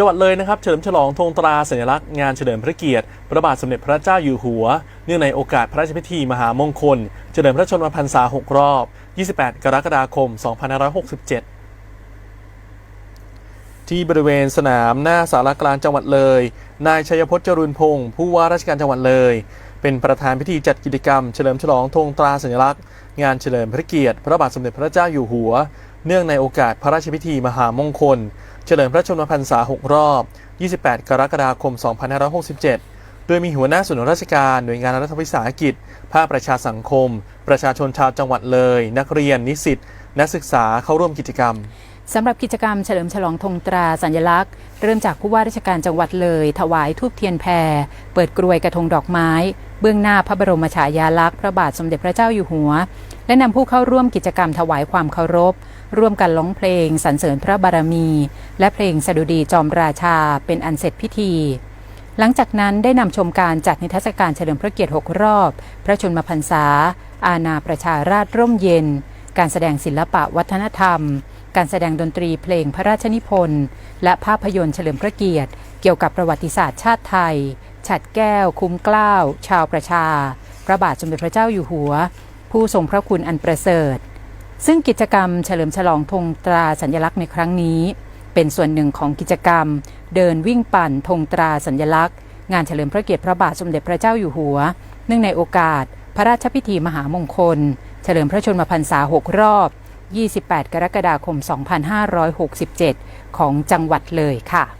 จังหวัดเลยนะครับเฉลิมฉลองธงตราสัญลักษณ์งานเฉลิมพระเกียรติพระบาทสมเด็จพระเจ้าอยู่หัว เนื่องในโอกาสพระราชพิธีมหามงคล เฉลิมพระชนมพรรษา 6 รอบ 28 กรกฎาคม 2567ที่บริเวณสนามหน้าสารกลางจังหวัดเลย นายชัยพจน์จรุนพงศ์ผู้ว่าราชการจังหวัดเลย เป็นประธานพิธีจัดกิจกรรม เฉลิมฉลองธงตราสัญลักษณ์ งานเฉลิมพระเกียรติ พระบาทสมเด็จพระเจ้าอยู่หัว เนื่องในโอกาสพระราชพิธีมหามงคล ฉลิมพระชนมพรรษา 6 รอบ 28 กรกฎาคม 2567 โดยมีหัวหน้าส่วนราชการ หน่วยงานรัฐวิสาหกิจ ภาคประชาสังคม ประชาชนชาวจังหวัดเลย นักเรียน นิสิต นักศึกษาเข้าร่วมกิจกรรม สำหรับกิจกรรมเฉลิมฉลองธงตราสัญลักษณ์ เริ่มจากผู้ว่าราชการจังหวัดเลย ถวายทูบเทียนแพรเปิดกรวยกระทงดอกไม้ เบื้องหน้าพระบรมฉายาลักษณ์พระบาทสมเด็จพระเจ้าอยู่หัว และนำผู้เข้าร่วมกิจกรรมถวายความเคารพ ร่วมกันร้องเพลงสรรเสริญพระบารมี และเพลงสดุดีจอมราชาเป็นอันเสร็จพิธีหลังจากนั้นได้นำชมการจัดนิทรรศการเฉลิมพระเกียรติ 6 รอบ พระชนมพรรษา อาณาประชาราชร่มเย็น การแสดงศิลปะวัฒนธรรม การแสดงดนตรีเพลงพระราชนิพนธ์ และภาพยนตร์เฉลิมพระเกียรติ เกี่ยวกับประวัติศาสตร์ชาติไทย ฉัดแก้ว คุ้มเกล้า ชาวประชา พระบาทสมเด็จพระเจ้าอยู่หัว ผู้ทรงพระคุณอันประเสริฐ ซึ่งกิจกรรมเฉลิมฉลองธงตราสัญลักษณ์ในครั้งนี้ เป็นส่วนหนึ่งของกิจกรรม เดินวิ่งปั่นธงตราสัญลักษณ์ งานเฉลิมพระเกียรติพระบาทสมเด็จพระเจ้าอยู่หัว เนื่องในโอกาส พระราชพิธีมหามงคล เฉลิมพระชนมพรรษา6รอบ 28 กรกฎาคม 2567 ของจังหวัดเลยค่ะ